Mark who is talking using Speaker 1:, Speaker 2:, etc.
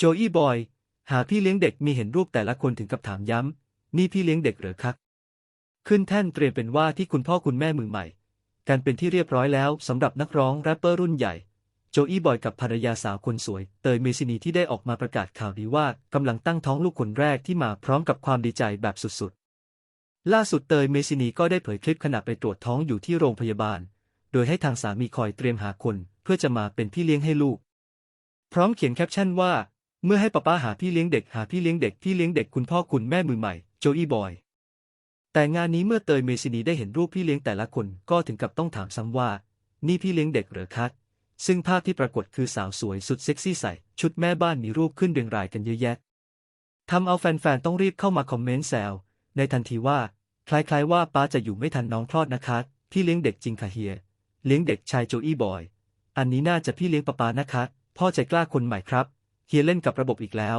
Speaker 1: โจอี้บอย หาพี่เลี้ยงเด็กมีเห็นรูปแต่ละคนถึงกับถามย้ำ นี่พี่เลี้ยงเด็กเหรอครับ ขึ้นแท่นเตรียมเป็นว่าที่คุณพ่อคุณแม่มือใหม่การเป็นที่เรียบร้อยแล้วสำหรับนักร้องแรปเปอร์รุ่นใหญ่ โจอี้บอยกับภรรยาสาวคนสวย เตยเมซินีที่ได้ออกมาประกาศข่าวดีว่ากำลังตั้งท้องลูกคนแรกที่มาพร้อมกับความดีใจแบบสุดๆ ล่าสุดเตยเมซินีก็ได้เผยคลิปขณะไปตรวจท้องอยู่ที่โรงพยาบาล โดยให้ทางสามีคอยเตรียมหาคน เพื่อจะมาเป็นพี่เลี้ยงให้ลูก พร้อมเขียนแคปชั่นว่า เมื่อให้ป้าป้าหาพี่เลี้ยงเด็กหาพี่เลี้ยงเด็กพี่เลี้ยงเด็กคุณพ่อคุณแม่มือใหม่โจอี้บอย แต่งานนี้เมื่อเตยเมซินีได้เห็นรูปพี่เลี้ยงแต่ละคนก็ถึงกับต้องถามซ้ำว่า นี่พี่เลี้ยงเด็กหรือคะซึ่งภาพที่ปรากฏคือสาวสวยสุดเซ็กซี่ใส่ ชุดแม่บ้านมีรูปขึ้นเรียงรายกันเยอะแยะทำเอาแฟนๆต้องรีบเข้ามาคอมเมนต์แซวในทันทีว่า คล้ายๆว่าป้าจะอยู่ไม่ทันน้องคลอดนะคะพี่เลี้ยงเด็กจริงค่ะเฮีย เลี้ยงเด็กชายโจอี้บอย อันนี้น่าจะพี่เลี้ยงป้าป้านะคะ พ่อใจกล้าคนใหม่ครับ เฮียเล่นกับระบบอีกแล้ว